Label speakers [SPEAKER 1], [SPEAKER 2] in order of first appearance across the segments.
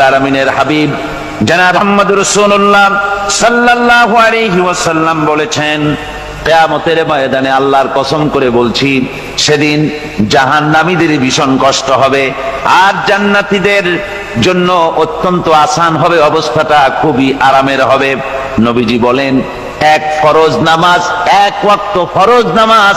[SPEAKER 1] আলমিনের বলেছেন, কেয়ামতের ময়দানে আল্লাহর কসম করে বলছি, সেদিন জাহান্নামীদের ভীষণ কষ্ট হবে আর জান্নাতীদের জন্য অত্যন্ত আসান হবে, অবস্থাটা খুবই আরামের হবে। নবীজি বলেন, এক ফরজ নামাজ, এক ওয়াক্ত ফরজ নামাজ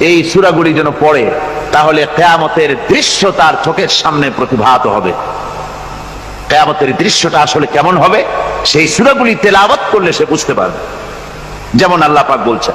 [SPEAKER 1] এই সূরাগুলি যেন পড়ে, তাহলে কেয়ামতের দৃশ্য তার চোখের সামনে প্রতিভাত হবে। কেয়ামতের দৃশ্যটা আসলে কেমন হবে, সেই সূরাগুলি তেলাওয়াত করলে সে বুঝতে পারবে। যেমন আল্লাহ পাক বলছেন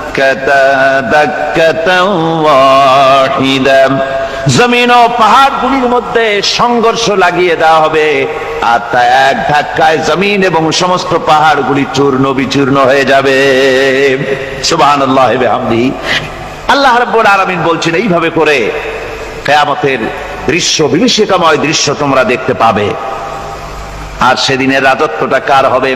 [SPEAKER 1] জমিন ও পাহাড়গুলির মধ্যে সংঘর্ষ লাগিয়ে দেওয়া হবে। আর তা এক ধাক্কায় জমিন এবং সমস্ত পাহাড়গুলি চূর্ণ বিচূর্ণ হয়ে যাবে। সুবহানাল্লাহ বিহামদি। আল্লাহ রাব্বুল আলামিন বলছেন, এইভাবে করে কেয়ামতের দৃশ্য, বিভীষিকাময় দৃশ্য তোমরা দেখতে পাবে। আর সেদিনের রাজত্বটা কার হবে?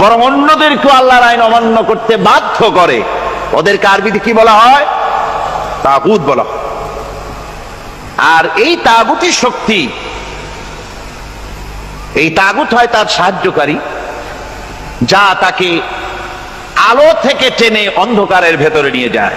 [SPEAKER 1] বরং অন্যদেরকেও আল্লাহর আইন অমান্য করতে বাধ্য করে। ওদেরকে আরবিতে কি বলা হয়? তাগুত বলা আর এই তাগুতি শক্তি, এই তাগুত হয় তার সাহায্যকারী, যা তাকে আলো থেকে টেনে অন্ধকারের ভেতরে নিয়ে যায়।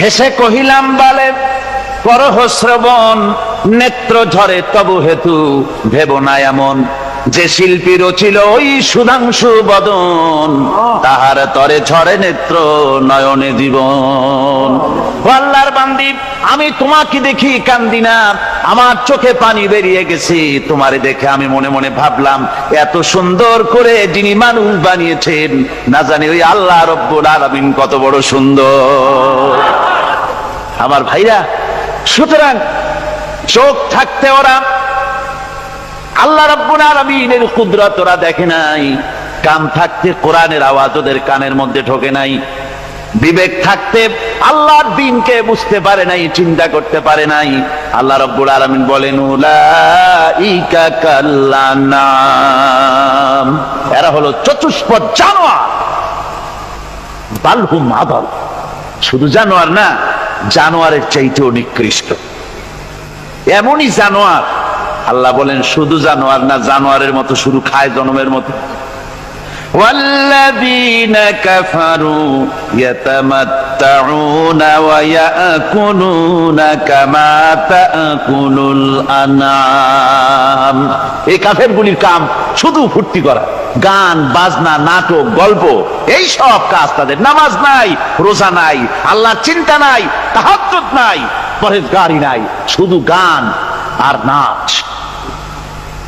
[SPEAKER 1] হেসে কহিলাম বালে করহ শ্রবণ নেত্র ঝরে তবু হেতু ভেব না এমন। যে শিল্পী রচিল ওই সুধাংশু বদন, তাহার তরে ঝরে নেত্র নয়নে জীবন। আল্লাহর বান্দি আমি তোমাকে দেখি কান্দি না, আমার চোখে পানি বেরিয়ে গেছে, তোমারে দেখে আমি মনে মনে ভাবলাম, এত সুন্দর করে যিনি মানুষ বানিয়েছেন, না জানি ওই আল্লাহ রব্বুল আলামিন কত বড় সুন্দর। আমার ভাইরা, সুতরাং চোখ থাকতে ওরা আল্লাহ রব্বুল আলামিনের কুদরত ওরা দেখে নাই। কান থাকতে কোরআনের আওয়াজ ওদের কানের মধ্যে ঢোকে নাই। বিবেক থাকতে আল্লাহর দিনকে বুঝতে পারে নাই, চিন্তা করতে পারে নাই। আল্লাহ রব্বুল আলামিন বলেন এরা হলো চতুষ্পদ জানোয়ার। বালহুম মাদল শুধু জানোয়ার না, জানোয়ারের চাইতেও নিকৃষ্ট। এমনই জানোয়ার আল্লাহ বলেন শুধু জানোয়ার না জানোয়ারের মতো শুরু খায় জনমের মতো والذين كفروا يتمتعون ويأكلون كما تأكل الأنعام এই কাফের গুলির কাম শুধু ফুর্তি করা গান বাজনা নাটক গল্প এই সব কাজ তাদের নামাজ নাই রোজা নাই আল্লাহর চিন্তা নাই তাহাজ্জুদ নাই পরেজগারি নাই শুধু গান আর নাচ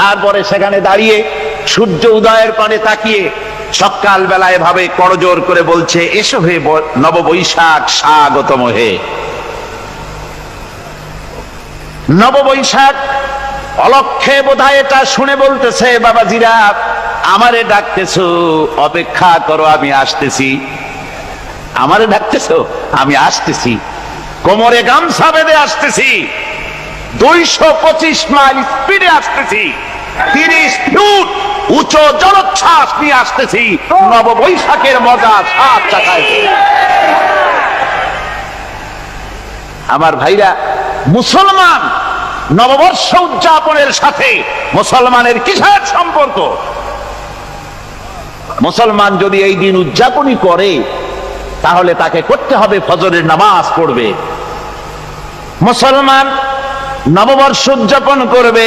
[SPEAKER 1] তারপরে সেখানে দাঁড়িয়ে সূর্য উদয়ের পানে তাকিয়ে সকাল বেলায় ভাবে করজোর করে বলছে, এসো হে নববৈশাখ, স্বাগতম হে। নববৈশাখ, অলক্ষে বোধহয় এটা শুনে বলতেছে, বাবাজিরা, আমারে ডাকতেছো, অপেক্ষা করো, আমি আসতেছি। আমারে ডাকতেছো? আমি আসতেছি। কোমরে গামছা বেঁধে আসতেছি। দুইশো পঁচিশ মাইল স্পিডে আসতেছি। তিরিশ ফুট উঁচু জলোচ্ছ্বাস নিয়ে আসতেছি। নব বৈশাখের মজা সাত চাকায়। আমার ভাইরা, মুসলমান নববর্ষ উদযাপনের সাথে মুসলমানের কিসের সম্পর্ক? মুসলমান যদি এই দিন উদযাপনই করে, তাহলে তাকে করতে হবে ফজরের নামাজ পড়বে। মুসলমান নববর্ষ উদযাপন করবে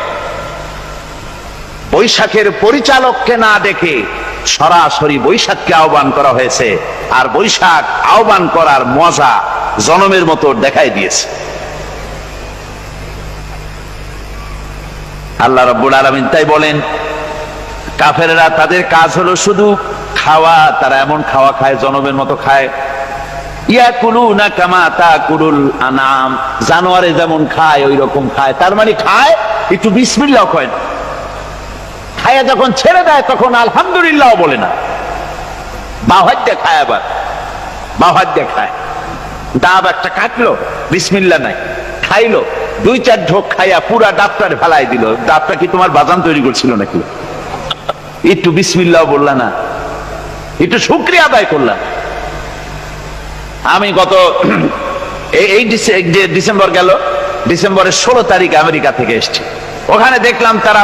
[SPEAKER 1] বৈশাখের পরিচালককে না দেখে সরাসরি বৈশাখকে আহ্বান করা হয়েছে। আর বৈশাখ আহ্বান করার মজা জনমের মতো দেখাই দিয়েছে। আল্লাহ রব্বুল আলমিন তাই বলেন, কাফেরেরা তাদের কাজ হলো শুধু খাওয়া, তারা এমন খাওয়া খায়, জনমের মতো খায়। ইয়া জানোয়ারে যেমন খায় ওই রকম খায়। তার মানে খায়, একটু বিসমিল্লাহ কয় না। খায়া যখন ছেড়ে দেয়, তখন আলহামদুলিল্লাহ বলে না। বাহাত দিয়ে খায় আবার। বাহাত দিয়ে খায়। ডাব একটা কাটলো, বিসমিল্লা নাই। খাইলো, দুই চার ঢোক খাইয়া পুরা ডাবটার ফেলাই দিল। ডাবটা কি তোমার বাজান তৈরি করছিল নাকি? একটু বিসমিল্লাহ বললা না। একটু শুক্রিয়া আদায় করলাম আমি গত এই ডিসেম্বর গেল, ডিসেম্বরের ষোলো তারিখ আমেরিকা থেকে এসছি। ওখানে দেখলাম তারা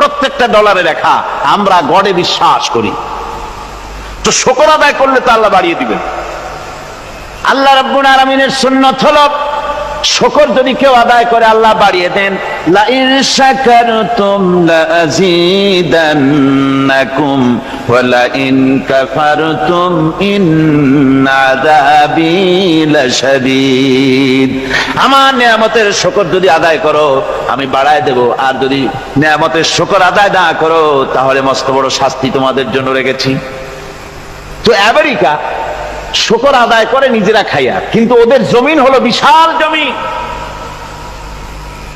[SPEAKER 1] প্রত্যেকটা ডলারে লেখা আমরা গডে বিশ্বাস করি। তো শোকর আদায় করলে তো আল্লাহ বাড়িয়ে দিবেন। আল্লাহ রব্বুল আলমিনের সুন্নত হল, শকর যদি কেউ আদায় করে, আল্লাহ বাড়িয়ে দেন। কাফারতুম ইন লাশাদীদ। আমার নিয়ামতের শকর যদি আদায় করো, আমি বাড়ায় দেব। আর যদি নিয়ামতের শকর আদায় না করো, তাহলে মস্ত বড় শাস্তি তোমাদের জন্য রেখেছি। তো আমেরিকা শুকর আদায় করে নিজেরা খাইয়া, কিন্তু ওদের জমিন হলো বিশাল জমি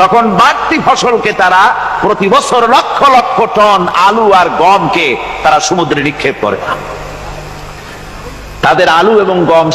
[SPEAKER 1] তখন বাড়তি ফসলকে তারা প্রতি বছর লক্ষ লক্ষ টন আলু আর গমকে তারা সমুদ্রে নিক্ষেপ করে। তাদের আলু এবং গম